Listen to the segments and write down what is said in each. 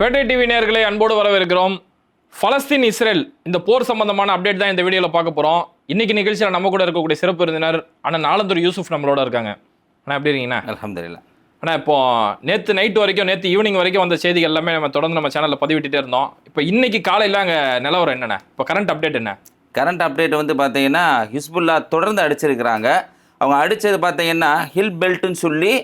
பேட்டை TV நேயர்களை அன்போடு வரவேற்கிறோம். பலஸ்தீன் இஸ்ரேல் இந்த போர் சம்பந்தமான அப்டேட் தான் இந்த வீடியோவில் பார்க்க போகிறோம் இன்னைக்கு நிகழ்ச்சியில் நம்ம கூட இருக்கக்கூடிய சிறப்பு விருந்தினர் ஆனால் நாலந்தூர் யூசுப் நம்மளோட இருக்காங்க. அண்ணா எப்படி இருக்கீங்கண்ணா? அல்ஹம்துலில்லாஹ். அண்ணா இப்போ நேற்று நைட் வரைக்கும் நேற்று ஈவினிங் வரைக்கும் வந்த செய்திகள் எல்லாமே நம்ம தொடர்ந்து நம்ம சேனலில் பதிவிட்டுட்டே இருந்தோம். இப்போ இன்னைக்கு காலையில் அங்கே நிலவரம் என்னண்ணே? இப்போ கரண்ட் அப்டேட் என்ன? கரண்ட் அப்டேட் வந்து பார்த்தீங்கன்னா ஹிஸ்புல்லா தொடர்ந்து அடிச்சிருக்கிறாங்க. அவங்க அடித்தது பார்த்தீங்கன்னா ஹில் பெல்ட்னு சொல்லி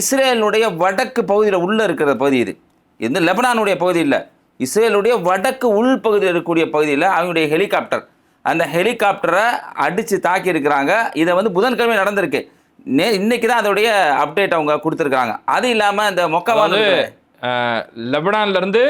இஸ்ரேலுடைய வடக்கு பகுதியில் உள்ளே இருக்கிற பகுதி இது. இது லெபனானுடைய பகுதி இல்லை. இஸ்ரேலுடைய வடக்கு உள் பகுதியில் இருக்கக்கூடிய பகுதியில் அவங்களுடைய ஹெலிகாப்டர். அந்த ஹெலிகாப்டரை அடித்து தாக்கி இருக்கிறாங்க இதை வந்து புதன்கிழமை நடந்திருக்கு. நே இன்னைக்கு தான் அதோடைய அப்டேட் அவங்க கொடுத்துருக்காங்க அது இல்லாமல் இந்த மொக்கவாது அஹ், லெபனான்ல இருந்து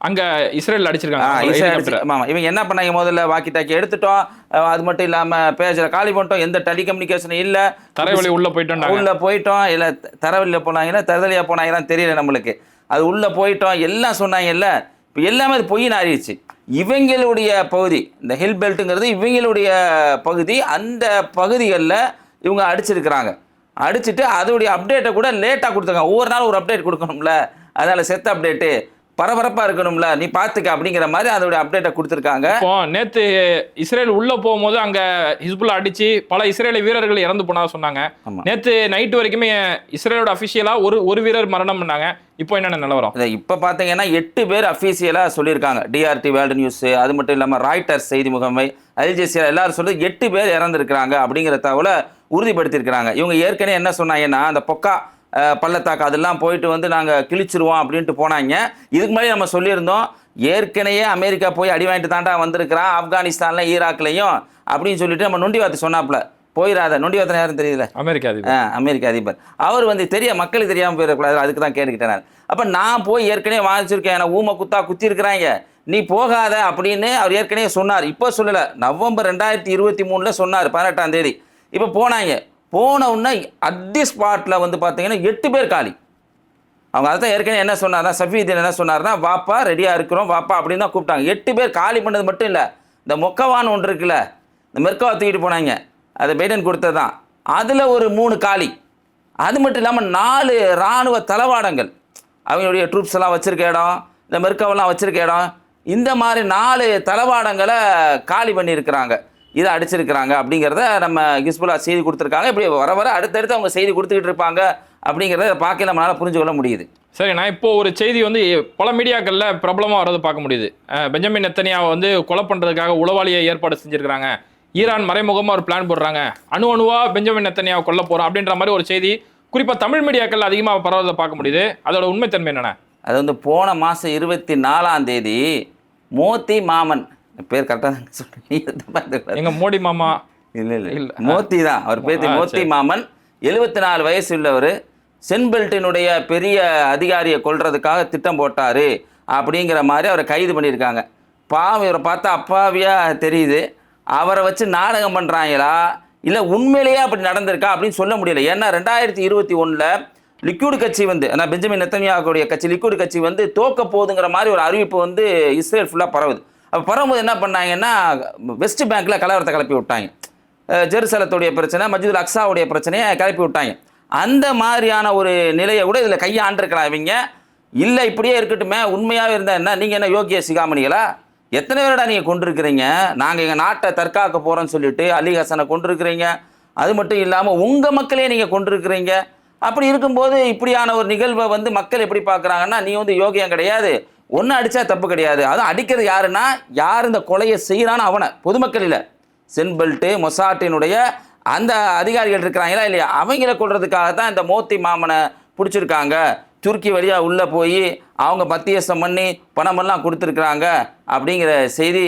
அங்க இஸ்ரேல் அடிச்சிருக்காங்க. Israel helicopter. அடிச்சு- ஆமா இவங்க என்ன பண்ணாங்க? முதல்ல வாக்கி டாக்கி எடுத்துட்டோம். அது மட்டும் இல்லாம பேஜரை காலி பண்ணிட்டோம். எந்த டெலிகம்யூனிகேஷனும் இல்ல. தரைவழி உள்ள போயிட்டு உள்ள போயிட்டோம். இல்ல தரவழியில் போனாங்கன்னா தரதலியா போனாங்கலாம் தெரியல நம்மளுக்கு. அது உள்ளே போயிட்டோம் எல்லாம் சொன்னாங்கல்ல இப்போ எல்லாமே அது பொய்ன்னு ஆறிடுச்சு. இவங்களுடைய பகுதி இந்த ஹில் பெல்ட்டுங்கிறது இவங்களுடைய பகுதி அந்த பகுதிகளில் இவங்க அடிச்சிருக்கிறாங்க. அடிச்சுட்டு அதோடைய அப்டேட்டை கூட லேட்டாக கொடுத்துருக்காங்க. ஒவ்வொரு நாள் ஒரு அப்டேட் கொடுக்கணும்ல. அதனால் செத்த அப்டேட்டு பரபரப்பாக இருக்கணும்ல நீ பார்த்துக்க அப்படிங்கிற மாதிரி அதோடைய அப்டேட்டை கொடுத்துருக்காங்க. நேத்து இஸ்ரேல் உள்ள போகும்போது அங்க ஹிஸ்புல்லா அடிச்சு பல இஸ்ரேலிய வீரர்கள் இறந்து போனதா சொன்னாங்க. நேத்து நைட் வரைக்குமே இஸ்ரேலோட அபிஷியலா ஒரு ஒரு வீரர் மரணம் பண்ணாங்க. இப்போ என்னென்ன நிலவரம்? இப்போ பார்த்தீங்கன்னா எட்டு பேர் அஃபீஷியலாக சொல்லியிருக்காங்க. டிஆர்டி வேர்ல்டு நியூஸ் அது மட்டும் இல்லாமல் ராய்டர்ஸ் செய்தி முகமை அல்ஜெசியா எல்லாரும் சொல்லி எட்டு பேர் இறந்துருக்கிறாங்க அப்படிங்கிற தகவலை உறுதிப்படுத்தியிருக்கிறாங்க. இவங்க ஏற்கனவே என்ன சொன்னாங்கன்னா அந்த பொக்கா பள்ளத்தாக்கு அதெல்லாம் போயிட்டு வந்து நாங்கள் கிழிச்சிருவோம் அப்படின்ட்டு போனாங்க. இதுக்கு முன்னாடி நம்ம சொல்லியிருந்தோம் ஏற்கனவே அமெரிக்கா போய் அடி வாங்கிட்டு தாண்டா வந்திருக்கிறான் ஆப்கானிஸ்தான்ல ஈராக்லையும் அப்படின்னு சொல்லிட்டு நம்ம நொண்டி வார்த்தை சொன்னாப்புல. போயிடாத நொண்டி வார்த்தை யாரும் தெரியல அமெரிக்கா அதிபர். அமெரிக்க அதிபர். அவர் வந்து தெரிய மக்களுக்கு தெரியாமல் போயிடக்கூடாது அதுக்கு தான் கேட்டுக்கிட்டேன் அப்போ நான் போய் ஏற்கனவே வாங்கிச்சிருக்கேன் நான் ஊமை குத்தா குத்தி இருக்கிறாங்க நீ போகாத அப்படின்னு அவர் ஏற்கனவே சொன்னார். இப்போ சொல்லலை நவம்பர் ரெண்டாயிரத்தி இருபத்தி மூணில் சொன்னார் பதினெட்டாம் தேதி. இப்போ போனாங்க. போனவுடனே அட் ஸ்பாட்டில் வந்து பார்த்தீங்கன்னா எட்டு பேர் காலி. அவங்க அதான் ஏற்கனவே என்ன சொன்னார் சஃபீதீன் என்ன சொன்னார்னா வாப்பா ரெடியாக இருக்கிறோம் வாப்பா அப்படின்னு தான் கூப்பிட்டாங்க. எட்டு பேர் காலி பண்ணது மட்டும் இல்லை இந்த மொக்கவான் ஒன்று இருக்குல்ல இந்த மெர்காவை தூக்கிட்டு போனாங்க. அதை பைடன் கொடுத்தது தான் அதில் ஒரு மூணு காலி. அது மட்டும் இல்லாமல் நாலு இராணுவ தளவாடங்கள். அவங்களுடைய ட்ரூப்ஸ் எல்லாம் வச்சுருக்க இடம் இந்த மெர்க்கவெல்லாம் வச்சுருக்க இடம். இந்த மாதிரி நாலு தளவாடங்களை காலி பண்ணியிருக்கிறாங்க. இதை அடிச்சிருக்கிறாங்க அப்படிங்கிறத நம்ம கிஸ்புல்லா செய்தி கொடுத்துருக்காங்க. இப்படி வர வர அடுத்தடுத்து அவங்க செய்தி கொடுத்துக்கிட்டு இருப்பாங்க அப்படிங்கிறத பார்க்க நம்மளால் புரிஞ்சு கொள்ள முடியுது. சரி நான் இப்போ ஒரு செய்தி வந்து பல மீடியாக்கள்ல பிரபலமா வரதை பார்க்க முடியுது. பெஞ்சமின் நெத்தனியாவை வந்து கொலை பண்றதுக்காக உளவாளியை ஏற்பாடு செஞ்சிருக்காங்க ஈரான் மறைமுகமா ஒரு பிளான் போடுறாங்க. அணு அணுவா பெஞ்சமின் நெத்தனியாவை கொல்ல போறோம் அப்படின்ற மாதிரி ஒரு செய்தி குறிப்பா தமிழ் மீடியாக்கள்ல அதிகமா பரவதை பார்க்க முடியுது. அதோட உண்மைத்தன்மை என்னண்ணே அது வந்து போன மாதம் இருபத்தி நாலாம் தேதி மோத்தி மாமன் பேர் கரெக்டாக சொல்றீங்க எங்க மோடி மாமா. இல்லை இல்ல. இல்லை. மோத்தி தான். அவர் பேர் மோத்தி. மாமன். எழுபத்தி நாலு வயசு உள்ளவர் சென்பெல்ட்டினுடைய பெரிய அதிகாரியை கொல்றதுக்காக திட்டம் போட்டார் அப்படிங்கிற மாதிரி அவரை கைது பண்ணியிருக்காங்க. பாவம் இவரை பார்த்தா அப்பாவியா தெரியுது. அவரை வச்சு நாடகம் பண்ணுறாங்களா இல்லை உண்மையிலேயே அப்படி நடந்திருக்கா அப்படின்னு சொல்ல முடியல. ஏன்னா ரெண்டாயிரத்தி இருபத்தி ஒன்றில் லிக்விட் கட்சி வந்து ஆனால் பெஞ்சமின் நெத்தனியாவுடைய கட்சி லிக்விட் கட்சி வந்து தோக்க போகுதுங்கிற மாதிரி ஒரு அறிவிப்பு வந்து இஸ்ரேல் ஃபுல்லாக பரவுது. அப்போ பரவும்போது என்ன பண்ணாங்கன்னா வெஸ்ட் பேங்க்கில் கலவரத்தை கிளப்பி விட்டாங்க. ஜெருசலத்துடைய பிரச்சனை மஸ்ஜிதுல் அக்ஸாவுடைய பிரச்சனையை கிளப்பி விட்டாங்க. அந்த மாதிரியான ஒரு நிலையை கூட இதில் கையாண்டிருக்கலாம் இவங்க? இல்லை இப்படியே இருக்கட்டுமே. உண்மையாகவே இருந்தால் என்ன? நீங்கள் என்ன யோகிய சிகாமணிகளா? எத்தனை பேரடா நீங்கள் கொண்டிருக்கிறீங்க? நாங்கள் எங்கள் நாட்டை தற்காக்க போகிறோன்னு சொல்லிட்டு அலி ஹசனை கொண்டிருக்கிறீங்க. அது மட்டும் இல்லாமல் உங்கள் மக்களே நீங்கள் கொண்டிருக்கிறீங்க. அப்படி இருக்கும்போது இப்படியான ஒரு நிகழ்வை வந்து மக்கள் எப்படி பார்க்குறாங்கன்னா நீ வந்து யோகியம் கிடையாது. ஒன்று அடித்தா தப்பு கிடையாது. அதுவும் அடிக்கிறது யாருன்னா யார் இந்த கொலையை செய்கிறான்னு அவனை. பொதுமக்கள் இல்லை. சென்பெல்ட்டு மொசாட்டினுடைய அந்த அதிகாரிகள் இருக்கிறாங்களா இல்லையா? அவங்கள கொள்றதுக்காக தான் இந்த மோத்தி மாமனை பிடிச்சிருக்காங்க. துருக்கி வழியாக உள்ளே போய் அவங்க மத்தியஸ்தம் பண்ணி பணமெல்லாம் கொடுத்துருக்குறாங்க அப்படிங்கிற செய்தி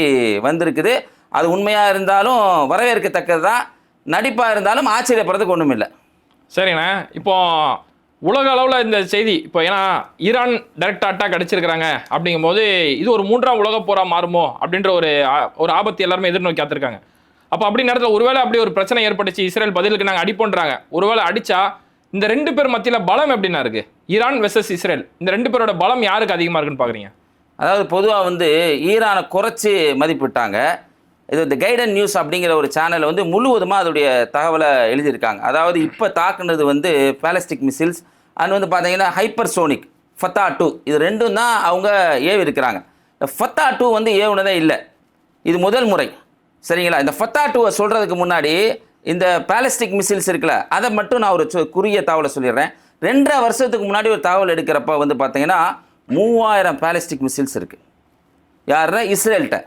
வந்திருக்குது. அது உண்மையாக இருந்தாலும் வரவேற்கத்தக்கது தான் நடிப்பாக இருந்தாலும் ஆச்சரியப்படுறதுக்கு ஒன்றும் இல்லை சரிண்ணே இப்போது உலக அளவில் இந்த செய்தி இப்போ ஏன்னா ஈரான் டைரக்ட் அட்டாக் அடிச்சிருக்கிறாங்க அப்படிங்கும்போது இது ஒரு மூன்றாம் உலக போரா மாறுமோ அப்படின்ற ஒரு ஆ- ஒரு ஆபத்து எல்லாருமே எதிர்நோக்கி காத்திருக்காங்க. அப்போ அப்படி நேரத்தில் ஒருவேளை அப்படி ஒரு பிரச்சனை ஏற்பட்டுச்சு இஸ்ரேல் பதிலுக்கு நாங்கள் அடிப்போன்றாங்க. ஒருவேளை அடிச்சா இந்த ரெண்டு பேர் மத்தியில் பலம் எப்படின்னா இருக்கு? Iran versus Israel. இந்த ரெண்டு பேரோட பலம் யாருக்கு அதிகமாக இருக்குன்னு பார்க்குறீங்க அதாவது பொதுவாக வந்து ஈரானை குறைச்சி மதிப்பிட்டாங்க. இது இந்த கைடன் நியூஸ் அப்படிங்கிற ஒரு சேனல் வந்து முழுவதுமாக அதோடைய தகவலை எழுதியிருக்காங்க. அதாவது இப்போ தாக்குனது வந்து பேலஸ்டிக் மிசில்ஸ் அண்ட் வந்து பார்த்தீங்கன்னா ஹைப்பர்சோனிக் ஃபத்தா டூ இது ரெண்டும் தான் அவங்க ஏவி இருக்கிறாங்க. இந்த ஃபத்தா டூ வந்து ஏவுனதே இல்லை. இது முதல் முறை. சரிங்களா? இந்த ஃபத்தா டூவை சொல்கிறதுக்கு முன்னாடி இந்த பேலஸ்டிக் மிசில்ஸ் இருக்குல்ல அதை மட்டும் நான் ஒரு குறுகிய தகவலை சொல்லிடுறேன். ரெண்டரை வருஷத்துக்கு முன்னாடி ஒரு தகவல் எடுக்கிறப்ப வந்து பார்த்தீங்கன்னா மூவாயிரம் பேலஸ்டிக் மிசில்ஸ் இருக்குது யாருன்னா இஸ்ரேல்கிட்ட.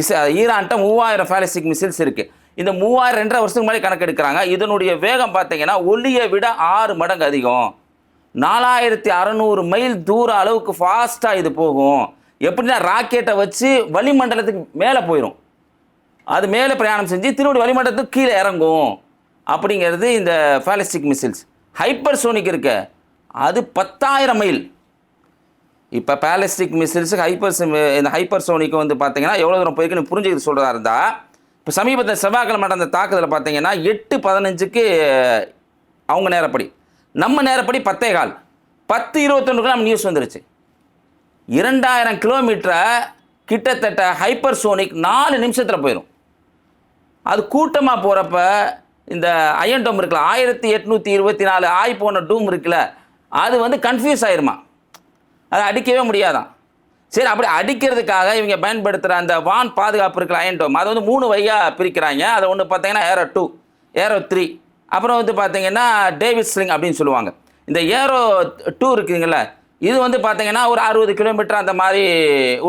இஸ் ஈரான்கிட்ட மூவாயிரம் பேலஸ்டிக் மிசில்ஸ் இருக்குது இந்த மூவாயிரம் ரெண்டரை வருஷத்துக்கு முன்னாடி கணக்கெடுக்கிறாங்க. இதனுடைய வேகம் பார்த்தீங்கன்னா ஒளியை விட ஆறு மடங்கு அதிகம். நாலாயிரத்தி அறநூறு மைல் தூர அளவுக்கு ஃபாஸ்ட்டாக இது போகும். எப்படின்னா ராக்கெட்டை வச்சு வளிமண்டலத்துக்கு மேலே போயிடும் அது மேலே பிரயாணம் செஞ்சு திருவடி வளிமண்டலத்துக்கு கீழே இறங்கும். அப்படிங்கிறது இந்த பேலஸ்டிக் மிசில்ஸ் ஹைப்பர் சோனிக் இருக்க. அது பத்தாயிரம் மைல். இப்போ பேலஸ்டிக் மிசில்ஸுக்கு ஹைப்பர் இந்த ஹைப்பர் சோனிக்கு வந்து பார்த்தீங்கன்னா எவ்வளோ தூரம் போயிருக்குன்னு புரிஞ்சுக்கிட்டு சொல்கிறதா இருந்தால் இப்போ சமீபத்தில் செவ்வாய்க்கிழமை நடந்த தாக்குதலில் பார்த்தீங்கன்னா எட்டு பதினஞ்சுக்கு அவங்க நேரப்படி. நம்ம நேரப்படி பத்தே கால். பத்து இருபத்தொன்றுக்கு நம்ம நியூஸ் வந்துருச்சு. இரண்டாயிரம் கிலோமீட்டரை கிட்டத்தட்ட ஹைப்பர் சோனிக் நாலு நிமிஷத்தில் போயிடும் அது கூட்டமாக போகிறப்ப இந்த அயன் டோம் இருக்குல்ல ஆயிரத்தி எட்நூற்றி இருபத்தி நாலு ஆய் போன டூம் இருக்குல்ல அது வந்து கன்ஃபியூஸ் ஆயிருமா? அதை அடிக்கவே முடியாதான். சரி அப்படி அடிக்கிறதுக்காக இவங்க பயன்படுத்துகிற அந்த வான் பாதுகாப்பு இருக்கிற அயன் அதை வந்து மூணு வழியாக பிரிக்கிறாங்க. அதை ஒன்று பார்த்தீங்கன்னா ஏரோ டூ ஏரோ த்ரீ அப்புறம் வந்து பார்த்தீங்கன்னா டேவிட் ஸ்லிங் அப்படின்னு சொல்லுவாங்க. இந்த ஏரோ டூ இருக்குதுங்கள இது வந்து பார்த்தீங்கன்னா ஒரு அறுபது கிலோமீட்டர் அந்த மாதிரி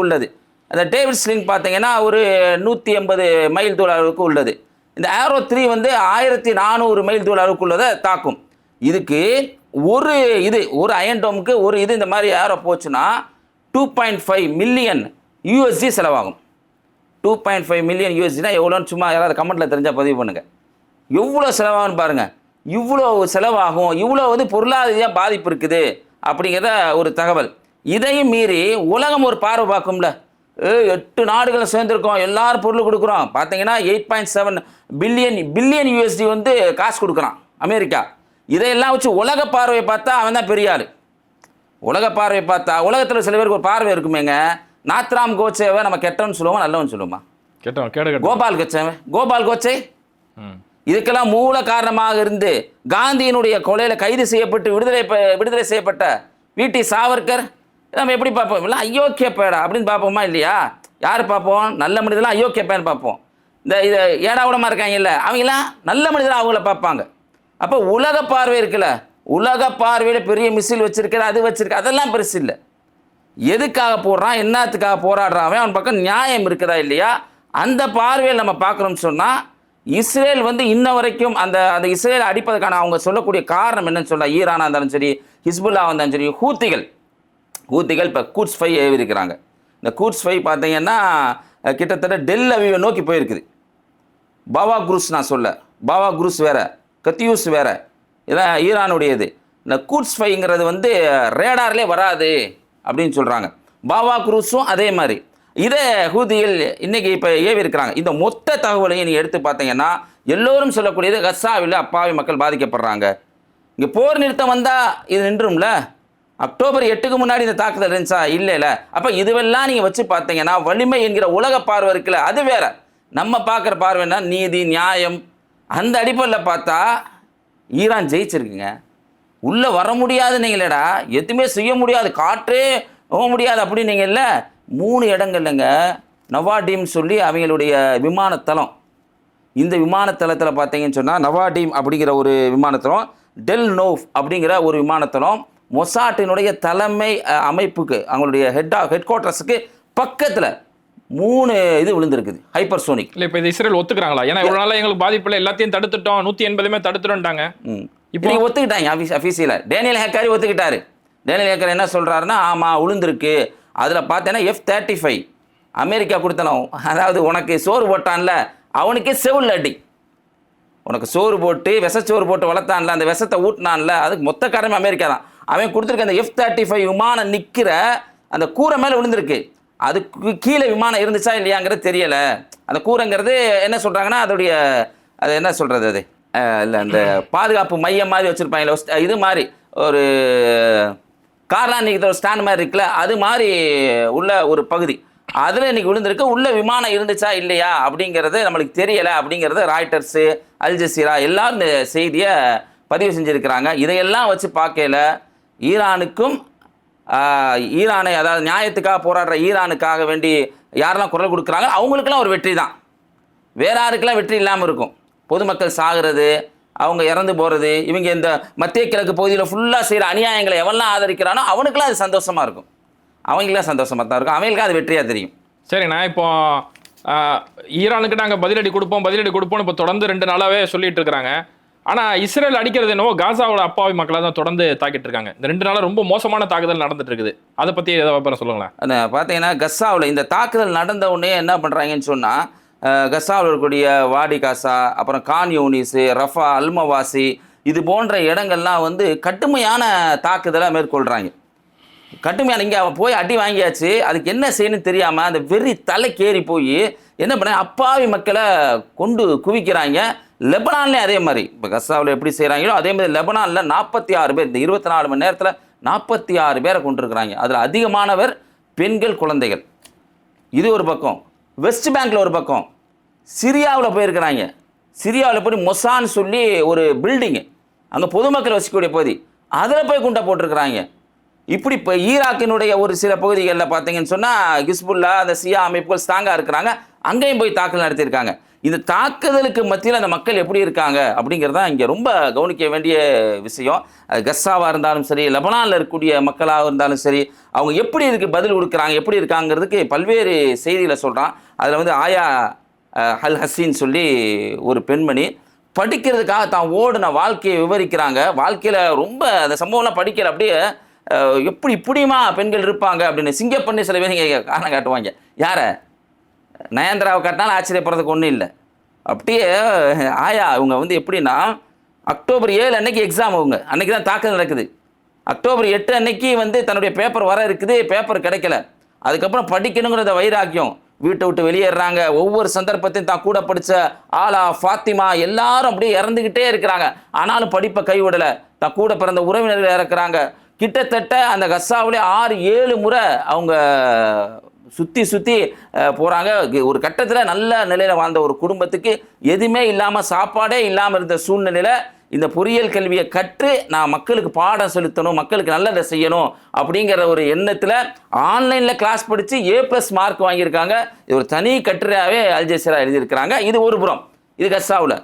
உள்ளது. அந்த டேவிட் ஸ்லிங் பார்த்தீங்கன்னா ஒரு நூற்றி எண்பது மைல் தூள் அளவுக்கு உள்ளது. இந்த ஏரோ த்ரீ வந்து ஆயிரத்தி நானூறு மைல் தூள் அளவுக்கு உள்ளதை தாக்கும். இதுக்கு ஒரு இது ஒரு அயன் டோமுக்கு ஒரு இது இந்த மாதிரி ஏரோ போச்சுன்னா two point five million USD செலவாகும். டூ பாயிண்ட் ஃபைவ் மில்லியன் யூஎஸ்டினா எவ்வளோன்னு சும்மா யாராவது கமெண்ட்டில் தெரிஞ்சால் பதிவு பண்ணுங்கள் எவ்வளோ செலவாகும்னு பாருங்கள் இவ்வளோ செலவாகும். இவ்வளோ வந்து பொருளாதார பாதிப்பு இருக்குது அப்படிங்கிறத ஒரு தகவல். இதையும் மீறி உலகம் ஒரு பார்வை பார்க்கும்ல. எட்டு நாடுகளை சேர்ந்துருக்கோம். எல்லாரும் பொருள் கொடுக்குறோம். பார்த்தீங்கன்னா eight point seven billion billion USD வந்து காசு கொடுக்குறான். அமெரிக்கா. இதையெல்லாம் வச்சு உலக பார்வையை பார்த்தா அவன் தான் பெரிய ஆள். உலக பார்வை பார்த்தா உலகத்தில் சில பேருக்கு ஒரு பார்வை இருக்குமேங்க. நாத்ராம் கோச்சேவை நம்ம கெட்டவன் சொல்லுவோம் நல்லவன் சொல்லுவோமா? கேடு கோபால் கோச்சேவன் கோபால் கோச்சே இதுக்கெல்லாம் மூல காரணமாக இருந்து காந்தியினுடைய கொலையில் கைது செய்யப்பட்டு விடுதலை விடுதலை செய்யப்பட்ட விடி சாவர்கர் நம்ம எப்படி பார்ப்போம்? இல்லை அயோக்கிய பேடா அப்படின்னு பார்ப்போமா இல்லையா? யார் பார்ப்போம்? நல்ல மனிதெல்லாம் அயோக்கிய பேன் பார்ப்போம். இந்த இது ஏடாவுடமாக இருக்காங்கல்ல அவங்களாம் நல்ல மனிதராக அவங்கள பார்ப்பாங்க. அப்போ உலக பார்வை இருக்குல்ல? உலக பார்வையில் பெரிய மிசில் வச்சிருக்கிற அது வச்சிருக்க அதெல்லாம் பெருசு இல்லை. எதுக்காக போடுறான் என்னத்துக்காக போராடுறான் அவன் அவன் பக்கம் நியாயம் இருக்குதா இல்லையா? அந்த பார்வையில் நம்ம பார்க்குறோம்னு சொன்னால் இஸ்ரேல் வந்து இன்ன வரைக்கும் அந்த அந்த இஸ்ரேல் அடிப்பதற்கான அவங்க சொல்லக்கூடிய காரணம் என்னன்னு சொல்லலாம் ஈரானாக இருந்தாலும் சரி ஹிஸ்புல்லா இருந்தாலும் சரி ஹூத்திகள். ஹூத்திகள் இப்போ கூட்ஸ் ஃபை ஏவி இருக்கிறாங்க இந்த கூட்ஸ் ஃபை பார்த்தீங்கன்னா கிட்டத்தட்ட டெல் அவிவை நோக்கி போயிருக்குது. பாவா குரூஸ் நான் சொல்ல பாவா குரூஸ் வேறு. கத்தியூஸ் வேறு. இதெல்லாம் ஈரானுடையது. இந்த கூட்ஸ் ஃபைங்கிறது வந்து ரேடார்லே வராது அப்படின்னு சொல்கிறாங்க பாவா குரூஸும் அதே மாதிரி. இதே ஹூதியில் இன்றைக்கி இப்போ ஏவி இருக்கிறாங்க இந்த மொத்த தகவலையும் நீ எடுத்து பார்த்தீங்கன்னா எல்லோரும் சொல்லக்கூடியது கசாவில் அப்பாவி மக்கள் பாதிக்கப்படுறாங்க. இங்கே போர் நிறுத்தம் வந்தால் இது நின்றும்ல? அக்டோபர் எட்டுக்கு முன்னாடி இந்த தாக்குதல் இருந்துச்சா? இல்லைல்ல அப்போ இதுவெல்லாம் நீங்கள் வச்சு பார்த்தீங்கன்னா வலிமை என்கிற உலக பார்வை இருக்குல்ல அது வேற. நம்ம பார்க்குற பார்வைன்னா நீதி நியாயம் அந்த அடிப்படையில் பார்த்தா ஈரான் ஜெயிச்சிருக்குங்க. உள்ளே வர முடியாது நீங்களேடா. எதுவுமே செய்ய முடியாது. காற்றே போக முடியாது அப்படின்னீங்கல்ல மூணு இடங்கள்லங்க நவாடீம் சொல்லி அவங்களுடைய விமானத்தளம். இந்த விமானத்தளத்தில் பார்த்தீங்கன்னு சொன்னால் நவாடீம் அப்படிங்கிற ஒரு விமானத்தளம் டெல் நோவ் அப்படிங்கிற ஒரு விமானத்தளம் மொசாட்டினுடைய தலைமை அமைப்புக்கு அவங்களுடைய ஹெட் ஹெட் குவார்ட்டர்ஸுக்கு பக்கத்தில். மூணு இது விழுந்திருக்குது. ஹைப்பர்சோனிக் இல்லை இப்போ இது இஸ்ரேல் ஒத்துக்கிறாங்களா? ஏன்னா இவ்வளோ நாளாக எங்களுக்கு பாதிப்பு இல்லை எல்லாத்தையும் தடுத்துட்டோம். நூற்றி எண்பதுமே தடுத்துட்டோம்ட்டாங்க. இப்போ ஒத்துக்கிட்டாங்க அஃபீஸில் டேனியல் ஹேக்காரி ஒத்துக்கிட்டாரு. டேனியல் ஹேக்கர் என்ன சொல்கிறாருன்னா ஆமாம் விழுந்திருக்கு. அதில் பார்த்தேன்னா எஃப் தேர்ட்டி ஃபைவ் அமெரிக்கா கொடுத்தனும் அதாவது உனக்கு சோறு போட்டான்ல அவனுக்கே செவுல் அடி. உனக்கு சோறு போட்டு விஷச்சோறு போட்டு வளர்த்தான்ல அந்த விஷத்தை ஊட்டினான்ல அதுக்கு மொத்த காரணமே அமெரிக்கா தான். அவன் கொடுத்துருக்க அந்த எஃப் தேர்ட்டி ஃபைவ் விமானம் நிற்கிற அந்த கூரை மேலே விழுந்திருக்கு. அதுக்கு கீழே விமானம் இருந்துச்சா இல்லையாங்கிறது தெரியலை. அந்த கூரைங்கிறது என்ன சொல்கிறாங்கன்னா அதோடைய அது என்ன சொல்கிறது அது? இல்லை அந்த பாதுகாப்பு மையம் மாதிரி வச்சுருப்பாங்களே இது மாதிரி ஒரு கார்லாம் நிற்கிற ஒரு ஸ்டாண்ட் மாதிரி இருக்குல்ல அது மாதிரி உள்ள ஒரு பகுதி. அதில் இன்னைக்கு விழுந்திருக்கு உள்ள விமானம் இருந்துச்சா இல்லையா அப்படிங்கிறது நம்மளுக்கு தெரியலை அப்படிங்கிறது ராய்டர்ஸு அல்ஜசீரா எல்லாரும் இந்த செய்தியை பதிவு செஞ்சுருக்கிறாங்க. இதையெல்லாம் வச்சு பார்க்கல ஈரானுக்கும் ஈரானை அதாவது நியாயத்துக்காக போராடுற ஈரானுக்காக வேண்டி யாரெல்லாம் குரல் கொடுக்குறாங்க அவங்களுக்கெல்லாம் ஒரு வெற்றி தான். வேற யாருக்கெல்லாம் வெற்றி இல்லாமல் இருக்கும். பொதுமக்கள் சாகிறது அவங்க இறந்து போகிறது இவங்க இந்த மத்திய கிழக்கு பகுதியில் ஃபுல்லாக செய்கிற அநியாயங்களை எவெல்லாம் ஆதரிக்கிறானோ அவனுக்கெல்லாம் அது சந்தோஷமாக இருக்கும். அவங்களுக்கெல்லாம் சந்தோஷமாக தான் இருக்கும். அவங்களுக்கு அது வெற்றியாக தெரியும். சரிண்ணா இப்போ ஈரானுக்கு நாங்கள் பதிலடி கொடுப்போம் பதிலடி கொடுப்போம்னு இப்போ தொடர்ந்து ரெண்டு நாளாகவே சொல்லிட்டு இருக்கிறாங்க. ஆனால் இஸ்ரேல் அடிக்கிறது என்னவோ காசாவோட அப்பாவி மக்களை தான் தொடர்ந்து தாக்கிட்டு இருக்காங்க. இந்த ரெண்டு நாளாக ரொம்ப மோசமான தாக்குதல் நடந்துட்டு இருக்குது. அதை பற்றி ஏதாவது சொல்லுங்களேன். அந்த பார்த்தீங்கன்னா கஸ்ஸாவில் இந்த தாக்குதல் நடந்த உடனே என்ன பண்ணுறாங்கன்னு சொன்னால் கஸ்ஸாவில் இருக்கக்கூடிய வாடி காசா அப்புறம் கான் யூனிஸு ரஃபா அல்மவாசி இது போன்ற இடங்கள்லாம் வந்து கடுமையான தாக்குதலை மேற்கொள்கிறாங்க கட்டுமையான இங்கே அவன் போய் அடி வாங்கியாச்சு. அதுக்கு என்ன செய்யணும்னு தெரியாமல் அந்த வெறி தலைக்கேறி போய் என்ன பண்ண அப்பாவி மக்களை கொண்டு குவிக்கிறாங்க. லெபனான்லேயும் அதே மாதிரி. இப்போ கசாவில் எப்படி செய்கிறாங்களோ அதே மாதிரி லெபனானில் நாற்பத்தி ஆறு பேர் இந்த இருபத்தி நாலு மணி நேரத்தில் நாற்பத்தி ஆறு பேரை கொண்டிருக்கிறாங்க. அதில் அதிகமானவர் பெண்கள் குழந்தைகள். இது ஒரு பக்கம். வெஸ்ட் பேங்கில் ஒரு பக்கம். சிரியாவில் போயிருக்கிறாங்க. சிரியாவில் போய் மொசான்னு சொல்லி ஒரு பில்டிங்கு. அங்கே பொதுமக்கள் வசிக்கக்கூடிய பகுதி. அதில் போய் குண்டை போட்டிருக்கிறாங்க. இப்படி இப்போ ஈராக்கினுடைய ஒரு சில பகுதிகளில் பார்த்தீங்கன்னு சொன்னால் ஹிஸ்புல்லா அந்த சியா அமைப்புகள் ஸ்ட்ராங்காக இருக்கிறாங்க. அங்கேயும் போய் தாக்குதல் நடத்தியிருக்காங்க. இந்த தாக்குதலுக்கு மத்தியில் அந்த மக்கள் எப்படி இருக்காங்க அப்படிங்கிறது தான் இங்கே ரொம்ப கவனிக்க வேண்டிய விஷயம். அது கஸ்ஸாவாக இருந்தாலும் சரி லெபனானில் இருக்கக்கூடிய மக்களாக இருந்தாலும் சரி அவங்க எப்படி இருக்குது பதில் கொடுக்குறாங்க எப்படி இருக்காங்கிறதுக்கு பல்வேறு செய்திகளை சொல்கிறான் அதில் வந்து ஆயா ஹல் அல் ஹசீன் சொல்லி ஒரு பெண்மணி படிக்கிறதுக்காக தான் ஓடின வாழ்க்கையை விவரிக்கிறாங்க. வாழ்க்கையில் ரொம்ப அந்த சம்பவம்லாம் படிக்கிற அப்படியே எப்படி இப்படியுமா பெண்கள் இருப்பாங்க அப்படின்னு சிங்கப்பண்ணி சில பேர் காரணம் காட்டுவாங்க. யாரை? நயன்தராவை காட்டினாலும் ஆச்சரியப்படுறதுக்கு ஒன்றும் இல்லை. அப்படியே ஆயா இவங்க வந்து எப்படின்னா அக்டோபர் ஏழு அன்னைக்கு எக்ஸாம் அவங்க. அன்னைக்கு தான் தாக்கல் நடக்குது. அக்டோபர் எட்டு அன்னைக்கு வந்து தன்னுடைய பேப்பர் வர இருக்குது பேப்பர் கிடைக்கல. அதுக்கப்புறம் படிக்கணுங்கிறத வைராக்கியம். வீட்டை விட்டு வெளியேறாங்க. ஒவ்வொரு சந்தர்ப்பத்தையும் தான் கூட படித்த ஆலா ஃபாத்திமா எல்லாரும் அப்படியே இறந்துக்கிட்டே இருக்கிறாங்க. ஆனாலும் படிப்பை கைவிடலை. தான் கூட பிறந்த உறவினர்கள் இறக்குறாங்க. கிட்டத்தட்ட அந்த கசாவிலே ஆறு ஏழு முறை அவங்க சுற்றி சுற்றி போகிறாங்க ஒரு கட்டத்தில் நல்ல நிலையில் வாழ்ந்த ஒரு குடும்பத்துக்கு எதுவுமே இல்லாமல் சாப்பாடே இல்லாமல் இருந்த சூழ்நிலையில் இந்த பொறியியல் கல்வியை கற்று நான் மக்களுக்கு பாடம் செலுத்தணும் மக்களுக்கு நல்லதை செய்யணும் அப்படிங்கிற ஒரு எண்ணத்தில் ஆன்லைனில் கிளாஸ் படித்து ஏ ப்ளஸ் மார்க் வாங்கியிருக்காங்க. இது ஒரு தனி கட்டுரையாகவே அல்ஜெசிரா எழுதியிருக்கிறாங்க. இது ஒரு புறம். இது கசாவில்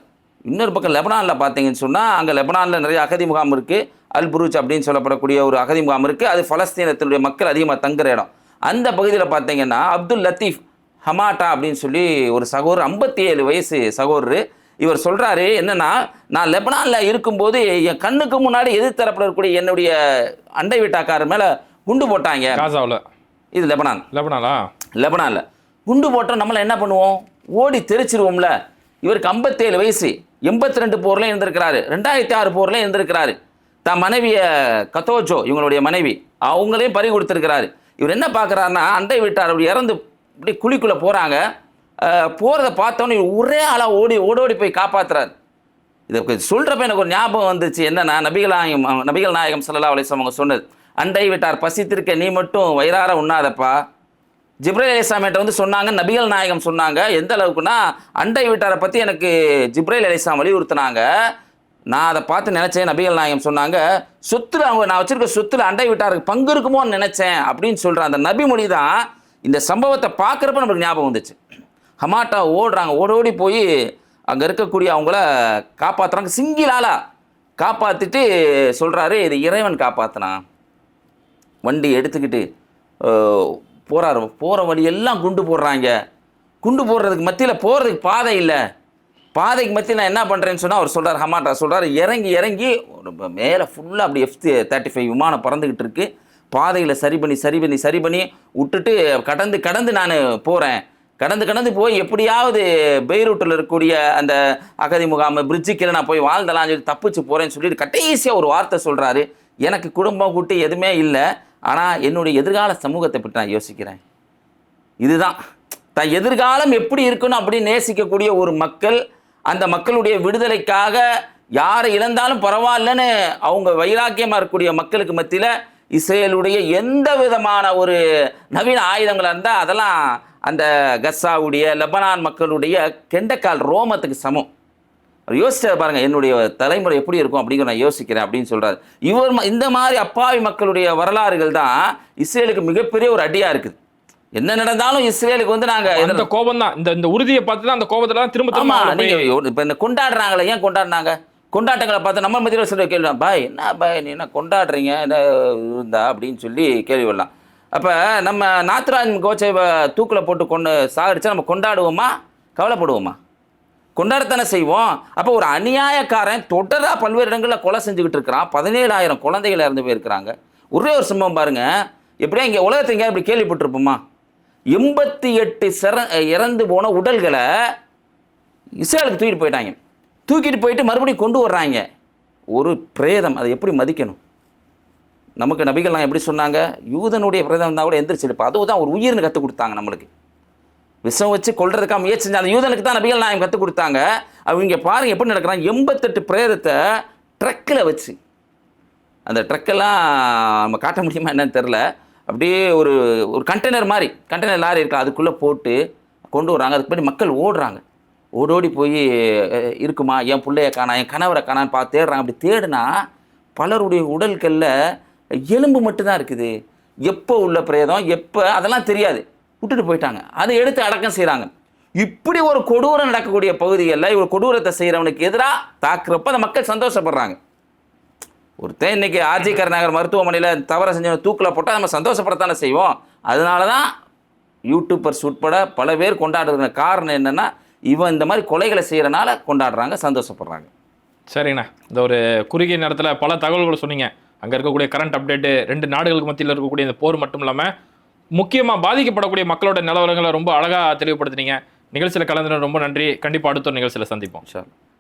இன்னொரு பக்கம் லெபனானில் பார்த்தீங்கன்னு சொன்னால் அங்கே லெபனானில் நிறைய அகதி முகாம் இருக்குது அல் புரூச் அப்படின்னு சொல்லப்படக்கூடிய ஒரு அகதி முகாம் இருக்குது அது பலஸ்தீனத்தினுடைய மக்கள் அதிகமாக தங்குற இடம். அந்த பகுதியில் பார்த்தீங்கன்னா அப்துல் லத்தீஃப் ஹமாட்டா அப்படின்னு சொல்லி ஒரு சகோதரர் ஐம்பத்தி ஏழு வயசு சகோதரர் இவர் சொல்கிறாரு என்னன்னா நான் லெபனானில் இருக்கும்போது என் கண்ணுக்கு முன்னாடி எதிர்த்தரப்பில் இருக்கக்கூடிய என்னுடைய அண்டை வீட்டாக்காரர் மேலே குண்டு போட்டாங்க. காசாவில். இது லெபனான். லெபனாலா லெபனானில். குண்டு போட்டால் நம்மளை என்ன பண்ணுவோம்? ஓடி தெரிச்சிருவோம்ல. இவருக்கு 57 வயசு. எண்பத்தி ரெண்டு போர்லையும் இருந்திருக்கிறாரு. ரெண்டாயிரத்தி ஆறு போர்லையும் இருந்திருக்கிறாரு. தான் மனைவியை கத்தோஜோ இவங்களுடைய மனைவி. அவங்களையும் பறி கொடுத்துருக்கிறாரு. இவர் என்ன பார்க்குறாருன்னா அண்டை வீட்டார் அப்படி இறந்து இப்படி குழிக்குள்ளே போகிறாங்க போகிறத பார்த்தோன்னே இவர் ஒரே ஆளாக ஓடி ஓடோடி போய் காப்பாத்துறாரு. இதை சொல்கிறப்ப எனக்கு ஒரு ஞாபகம் வந்துச்சு என்னன்னா நபிகள் நாயகம் நபிகள் நாயகம் சல்லா அலிஸ்லாம் அவங்க சொன்னது அண்டை விட்டார் பசித்திருக்க நீ மட்டும் வயிறார உண்ணாதப்பா. ஜிப்ரேல் அலிஸ்லாமிட்ட வந்து சொன்னாங்க நபிகள் நாயகம் சொன்னாங்க எந்த அளவுக்குன்னா அண்டை வீட்டாரை பற்றி எனக்கு ஜிப்ரேல் அலிஸ்லாம் வலியுறுத்தினாங்க. நான் அதை பார்த்து நினச்சேன் நபிகள் நாயகம் சொன்னாங்க சொத்துல அவங்க நான் வச்சிருக்க சொத்துல அண்டை விட்டாருக்கு பங்கு இருக்குமோன்னு நினச்சேன் அப்படின்னு சொல்கிற அந்த நபிமொழி தான் இந்த சம்பவத்தை பார்க்குறப்ப நம்மளுக்கு ஞாபகம் வந்துச்சு. ஹமாட்டா ஓடுறாங்க ஓட ஓடி போய் அங்கே இருக்கக்கூடிய அவங்கள காப்பாற்றுறாங்க சிங்கிளாலா காப்பாற்றிட்டு சொல்கிறாரு இது இறைவன் காப்பாற்றினான் வண்டி எடுத்துக்கிட்டு போகிறாரு போகிற வழியெல்லாம் குண்டு போடுறாங்க. குண்டு போடுறதுக்கு மத்தியில் போகிறதுக்கு பாதை இல்லை. பாதைக்கு மத்தியில் நான் என்ன பண்ணுறேன்னு சொன்னால் அவர் சொல்கிறார் ஹமாட்டா சொல்கிறார் இறங்கி இறங்கி ஒரு மேலே ஃபுல்லாக அப்படி எஃப் தேர்ட்டி ஃபைவ் விமானம் பறந்துக்கிட்டு இருக்கு. பாதையில் சரி பண்ணி சரி பண்ணி சரி பண்ணி விட்டுட்டு கடந்து கடந்து நான் போகிறேன் கடந்து கடந்து போய் எப்படியாவது பெய்ரூட்டில் இருக்கக்கூடிய அந்த அகதி முகாம் பிரிட்ஜுக்கு நான் போய் வாழ்ந்தலாம்னு சொல்லி தப்பிச்சு போகிறேன்னு சொல்லிட்டு கடைசியாக ஒரு வார்த்தை சொல்கிறாரு எனக்கு குடும்பம் கூட்டி எதுவுமே இல்லை. ஆனால் என்னுடைய எதிர்கால சமூகத்தை பற்றி நான் யோசிக்கிறேன். இதுதான். தான் எதிர்காலம் எப்படி இருக்கணும் அப்படின்னு நேசிக்கக்கூடிய ஒரு மக்கள் அந்த மக்களுடைய விடுதலைக்காக யாரை இழந்தாலும் பரவாயில்லன்னு அவங்க வைராக்கியமாக இருக்கக்கூடிய மக்களுக்கு மத்தியில் இஸ்ரேலுடைய எந்த விதமான ஒரு நவீன ஆயுதங்களாக இருந்தால் அதெல்லாம் அந்த கஸ்ஸாவுடைய லெபனான் மக்களுடைய கெண்டக்கால் ரோமத்துக்கு சமம். யோசிச்சு பாருங்கள் என்னுடைய தலைமுறை எப்படி இருக்கும் அப்படிங்கிற நான் யோசிக்கிறேன் அப்படின்னு சொல்கிறார் இவர் இந்த மாதிரி அப்பாவி மக்களுடைய வரலாறுகள் தான் இஸ்ரேலுக்கு மிகப்பெரிய ஒரு அடியாக இருக்குது. என்ன நடந்தாலும் இஸ்ரேலுக்கு வந்து நாங்க எதிர- கோபம் தான் இந்த இந்த உறுதியை பார்த்து தான் அந்த கோபத்துல தான் திரும்ப திரும்ப நீங்க இப்ப இந்த கொண்டாடுறாங்களே ஏன் கொண்டாடுனாங்க? கொண்டாட்டங்களை பார்த்து நம்ம மத்தியில் சொல்ல கேள்வி பாய் என்ன பாய் நீ என்ன கொண்டாடுறீங்க? என்ன இருந்தா? அப்படின்னு சொல்லி கேள்வி வரலாம். அப்போ நம்ம நாத்ராஜ் கோச்சை தூக்கில் போட்டு கொண்டு சாகடிச்சா நம்ம கொண்டாடுவோமா? கவலைப்படுவோமா? கொண்டாடத்தானே செய்வோம். அப்போ ஒரு அநியாயக்காரன் தொடரா பல்வேறு இடங்களில் கொலை செஞ்சுக்கிட்டு இருக்கிறான். பதினேழாயிரம் குழந்தைகள் இறந்து போயிருக்கிறாங்க. ஒரே ஒரு சம்பவம் பாருங்க. எப்படியா இங்கே உலகத்தை எங்கேயா இப்படி கேள்விப்பட்டிருப்போமா? எண்பத்தி எட்டு சிற இறந்து போன உடல்களை இஸ்ரேலுக்கு தூக்கிட்டு போயிட்டாங்க. தூக்கிட்டு போயிட்டு மறுபடியும் கொண்டு வர்றாங்க. ஒரு பிரேதம் அதை எப்படி மதிக்கணும்? நமக்கு நபிகள்லாம் எப்படி சொன்னாங்க? யூதனுடைய பிரேதம் இருந்தால் கூட எந்திரிச்சிருப்பா. அதுவும் தான் ஒரு உயிர்னு கற்றுக் கொடுத்தாங்க நம்மளுக்கு. விஷம் வச்சு கொள்றதுக்காக முயற்சி செஞ்ச அந்த யூதனுக்கு தான் நபிகள் நாயம் கற்றுக் கொடுத்தாங்க. அவங்க பாருங்க எப்படி நடக்கிறாங்க. எண்பத்தெட்டு பிரேதத்தை ட்ரக்கில் வச்சு. அந்த ட்ரக்கெல்லாம் நம்ம காட்ட முடியுமா என்னன்னு தெரில அப்படியே ஒரு ஒரு கண்டெய்னர் மாதிரி கண்டெய்னர் லாரி இருக்கா அதுக்குள்ளே போட்டு கொண்டு வராங்க அதுக்கு பின்னாடி மக்கள் ஓடுறாங்க. ஓடோடி போய் இருக்குமா? என் பிள்ளைய காணா என் கணவரை காணான்னு பார்த்து தேடுறாங்க. அப்படி தேடுனா பலருடைய உடல்களில் எலும்பு மட்டும்தான் இருக்குது. எப்போ உள்ள பிரேதம் எப்போ அதெல்லாம் தெரியாது. விட்டுட்டு போயிட்டாங்க. அதை எடுத்து அடக்கம் செய்கிறாங்க இப்படி ஒரு கொடூரம் நடக்கக்கூடிய பகுதிகளில் இவர் கொடூரத்தை செய்கிறவனுக்கு எதிராக தாக்குறப்ப அந்த மக்கள் சந்தோஷப்படுறாங்க. ஒருத்தன் இன்னைக்கு ஆர்ஜி கருணாகர் மருத்துவமனையில் தவற செஞ்சவனை தூக்கில் போட்டால் நம்ம சந்தோஷப்படத்தானே செய்வோம். அதனால தான் யூடியூபர்ஸ் உட்பட பல பேர் கொண்டாடுற காரணம் என்னென்னா இவன் இந்த மாதிரி கொலைகளை செய்கிறனால கொண்டாடுறாங்க சந்தோஷப்படுறாங்க. சரிண்ணா இந்த ஒரு குறுகிய நேரத்தில் பல தகவல்களை சொன்னீங்க. அங்கே இருக்கக்கூடிய கரண்ட் அப்டேட்டு ரெண்டு நாடுகளுக்கு மத்தியில் இருக்கக்கூடிய இந்த போர் மட்டும் இல்லாமல் முக்கியமாக பாதிக்கப்படக்கூடிய மக்களோட நிலவரங்களை ரொம்ப அழகாக தெளிவுபடுத்துனீங்க. நிகழ்ச்சியில் கலந்துன ரொம்ப நன்றி. கண்டிப்பாக அடுத்த ஒரு நிகழ்ச்சியில் சந்திப்போம். அல்லாஹ்.